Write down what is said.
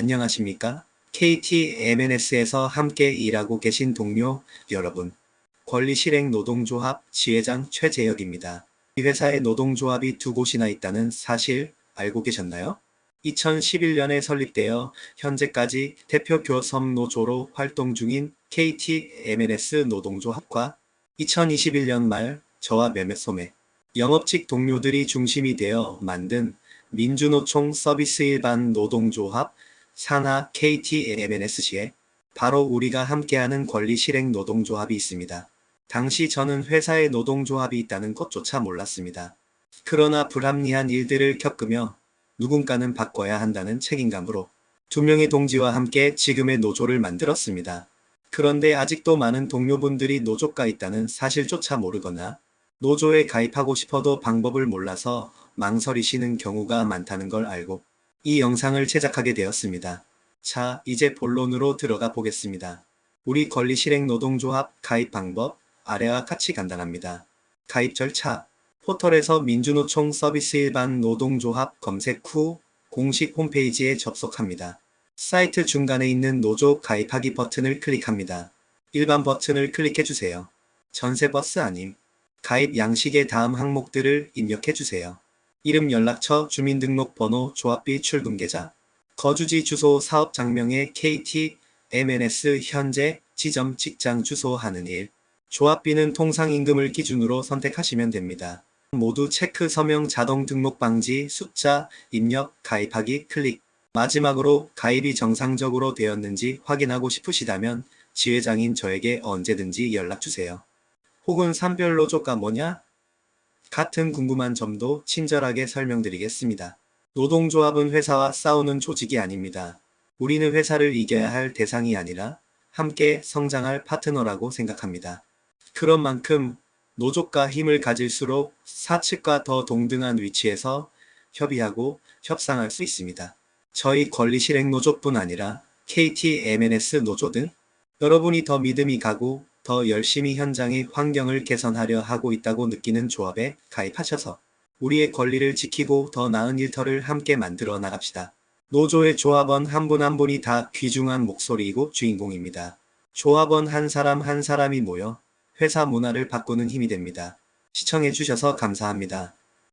안녕하십니까? KT MNS에서 함께 일하고 계신 동료 여러분. 권리실행 노동조합 지회장 최재혁입니다. 이 회사에 노동조합이 두 곳이나 있다는 사실 알고 계셨나요? 2011년에 설립되어 현재까지 대표 교섭노조로 활동 중인 KT MNS 노동조합과 2021년 말 저와 몇몇 소매, 영업직 동료들이 중심이 되어 만든 민주노총 서비스 일반 노동조합 산하 KTMNSC에 바로 우리가 함께하는 권리실행 노동조합이 있습니다. 당시 저는 회사에 노동조합이 있다는 것조차 몰랐습니다. 그러나 불합리한 일들을 겪으며 누군가는 바꿔야 한다는 책임감으로 두 명의 동지와 함께 지금의 노조를 만들었습니다. 그런데 아직도 많은 동료분들이 노조가 있다는 사실조차 모르거나 노조에 가입하고 싶어도 방법을 몰라서 망설이시는 경우가 많다는 걸 알고 이 영상을 제작하게 되었습니다. 자, 이제 본론으로 들어가 보겠습니다. 우리 권리실행 노동조합 가입 방법 아래와 같이 간단합니다. 가입 절차 포털에서 민주노총 서비스 일반 노동조합 검색 후 공식 홈페이지에 접속합니다. 사이트 중간에 있는 노조 가입하기 버튼을 클릭합니다. 일반 버튼을 클릭해주세요. 전세 버스 아님. 가입 양식의 다음 항목들을 입력해주세요. 이름 연락처 주민등록번호 조합비 출금계좌 거주지 주소 사업 장명의 KT MNS 현재 지점 직장 주소 하는 일 조합비는 통상 임금을 기준으로 선택하시면 됩니다. 모두 체크 서명 자동 등록 방지 숫자 입력 가입하기 클릭 마지막으로 가입이 정상적으로 되었는지 확인하고 싶으시다면 지회장인 저에게 언제든지 연락주세요. 혹은 산별노조가 뭐냐? 같은 궁금한 점도 친절하게 설명드리겠습니다. 노동조합은 회사와 싸우는 조직이 아닙니다. 우리는 회사를 이겨야 할 대상이 아니라 함께 성장할 파트너라고 생각합니다. 그런 만큼 노조가 힘을 가질수록 사측과 더 동등한 위치에서 협의하고 협상할 수 있습니다. 저희 권리실행 노조뿐 아니라 KT MNS 노조 등 여러분이 더 믿음이 가고 더 열심히 현장의 환경을 개선하려 하고 있다고 느끼는 조합에 가입하셔서 우리의 권리를 지키고 더 나은 일터를 함께 만들어 나갑시다. 노조의 조합원 한 분 한 분이 다 귀중한 목소리이고 주인공입니다. 조합원 한 사람 한 사람이 모여 회사 문화를 바꾸는 힘이 됩니다. 시청해주셔서 감사합니다.